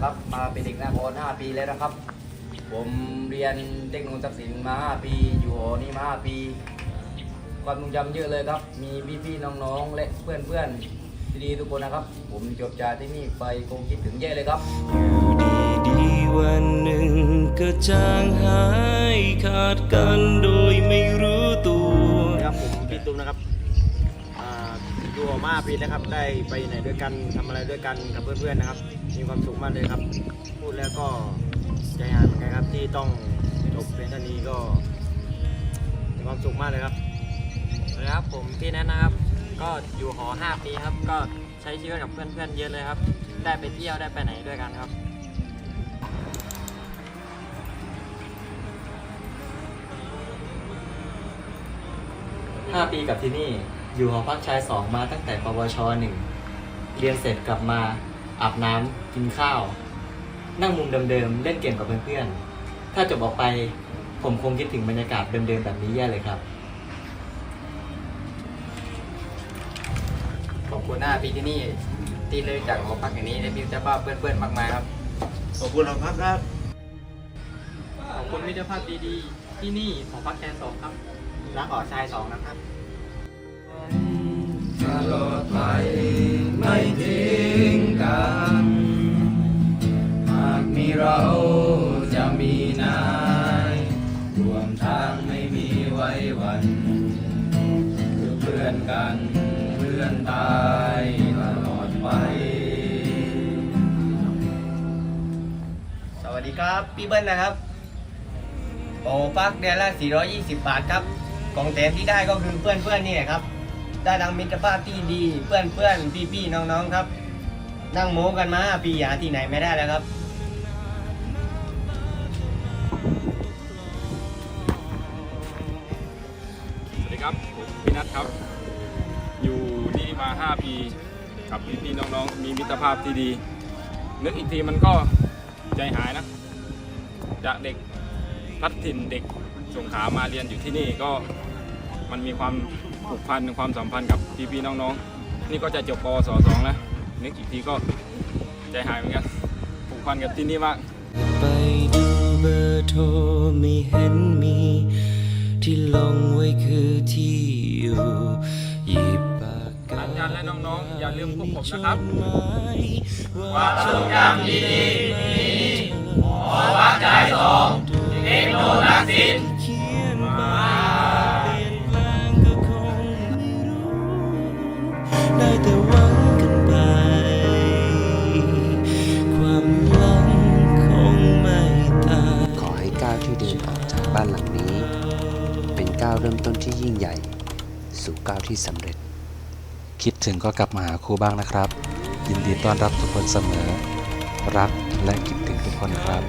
นะครับ มาเป็นเด็กน้าพร5ปีแล้วนะครับ ผมเรียนเทคโนโลยีศักดิ์ศิลป์มา 5 ปี อยู่หอนี้มา 5 ปี ความทรงจำเยอะเลยครับ มีพี่ๆน้องๆ และเพื่อนๆที่ดีทุกคนนะครับ ผมจบจากที่นี่ไปคงคิดถึงแย่เลยครับอยู่ดีๆวันหนึ่งก็จางหายขาดกันโดยไม่รู้ อยู่หอมาปีแล้วครับ ได้ไปไหนด้วยกันทำอะไรด้วยกันกับเพื่อนๆนะครับ มีความสุขมากเลยครับ พูดแล้วก็ใจหายเหมือนกันครับที่ต้องจบเพียงเท่านี้ก็มีความสุขมากเลยครับสวัสดีครับผมพี่แนทนะครับ ก็อยู่หอ 5 ปีครับ ก็ใช้ชีวิตกับเพื่อนๆเยอะเลยครับ ได้ไปเที่ยวได้ไปไหนด้วยกันครับ5ปีกับที่นี่ อยู่หอพักชาย2มาตั้งแต่ปวช1เรียนเสร็จกลับมาอาบน้ำกินข้าว นั่งมุมเดิมๆเล่นเกมกับเพื่อนๆถ้าจบออกไปผมคงคิดถึงบรรยากาศเดิมๆแบบนี้แย่เลยครับ ขอบคุณหน้าปีที่นี่ที่เลยจากหอพักอย่างนี้ได้มีเจ้าบ้านเพื่อนๆมากมายครับ ขอบคุณครับครับ ขอบคุณมิตรภาพดีๆ ที่นี่หอพักแคนสองครับ รักหอชายสองนะครับ ตลอดไปไม่ทิ้งกัน หากมีเราจะมีนาย รวมทางไม่มีไว้วันคือเพื่อนกันเพื่อนตายตลอดไป สวัสดีครับ พี่เบิ้ลนะครับ โอ้พักเดือนละ420 บาทครับของแถมที่ได้ก็คือเพื่อนเพื่อนๆนี่แหละครับ ได้ทั้งมิตรภาพที่ดี เพื่อนเพื่อนพี่พี่ๆน้องครับ นั่งโม้กันมาปีหาที่ไหนไม่ได้แล้วครับ สวัสดีครับผมพี่นัทครับ อยู่นี่มา 5 ปีกับพี่ๆน้องๆ มีมิตรภาพที่ดี นึกอีกทีมันก็ใจหายนะ จากเด็กพัดถิ่นเด็กสงขามาเรียนอยู่ที่นี่ก็ มันมีความผูกพันความสัมพันธ์กับพี่ๆน้องๆ นี่ก็จะจบปวสสองแล้วนึกอีกทีก็ใจหายเหมือนกันผูกพันกับที่นี่มากไปดูเบอร์โทรไม่เห็นมี ที่ลงไว้คือที่อยู่หยิบปากกาอาจารย์และน้องๆอย่าลืมพวกผมนะครับความทรงจำดี ริ่มต้นที่ยิ่งใหญ่ สู่ก้าวที่สำเร็จ คิดถึงก็กลับมาหาครูบ้างนะครับ ยินดีต้อนรับทุกคนเสมอ รักและคิดถึงทุกคนครับ